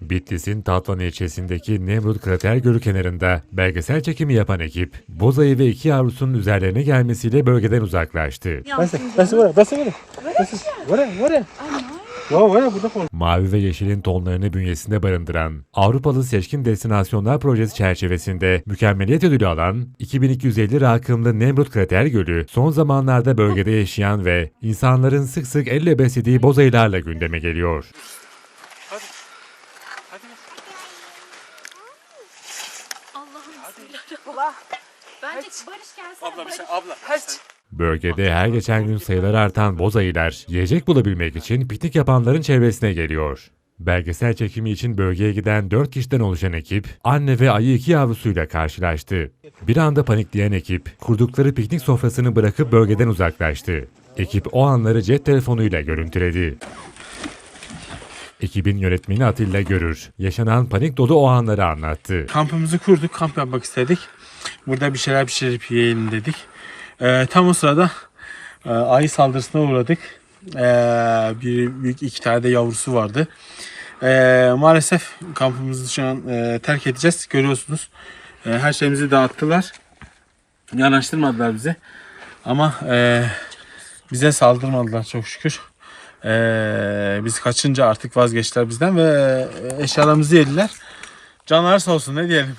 Bitlis'in Tatvan ilçesindeki Nemrut Krater Gölü kenarında belgesel çekimi yapan ekip, bozayı ve iki yavrusunun üzerlerine gelmesiyle bölgeden uzaklaştı. Nasıl? Nasıl var? Nasıl var? Nasıl? Var Mavi ve yeşilin tonlarını bünyesinde barındıran Avrupalı Seçkin Destinasyonlar Projesi çerçevesinde mükemmeliyet ödülü alan 2250 rakımlı Nemrut Krater Gölü son zamanlarda bölgede yaşayan ve insanların sık sık elle beslediği bozayılarla gündeme geliyor. Bence Barış gelsin. Abla bir şey abla. Bölgede her geçen gün sayıları artan bozayılar yiyecek bulabilmek için piknik yapanların çevresine geliyor. Belgesel çekimi için bölgeye giden 4 kişiden oluşan ekip, anne ve ayı iki yavrusuyla karşılaştı. Bir anda panikleyen ekip, kurdukları piknik sofrasını bırakıp bölgeden uzaklaştı. Ekip o anları cep telefonuyla görüntüledi. Ekibin yönetmeni Atilla Görür, yaşanan panik dolu o anları anlattı. Kampımızı kurduk. Kamp yapmak istedik. Burada bir şeyler pişirip yiyelim dedik. Ee, tam o sırada e, ayı saldırısına uğradık. Ee, bir büyük iki tane de yavrusu vardı. Ee, maalesef kampımızı şu an e, terk edeceğiz. Görüyorsunuz. E, her şeyimizi dağıttılar. Yanaştırmadılar bize. Ama e, bize saldırmadılar çok şükür. E, biz kaçınca artık vazgeçtiler bizden ve e, eşyalarımızı yediler. Canlar sağ olsun ne diyelim.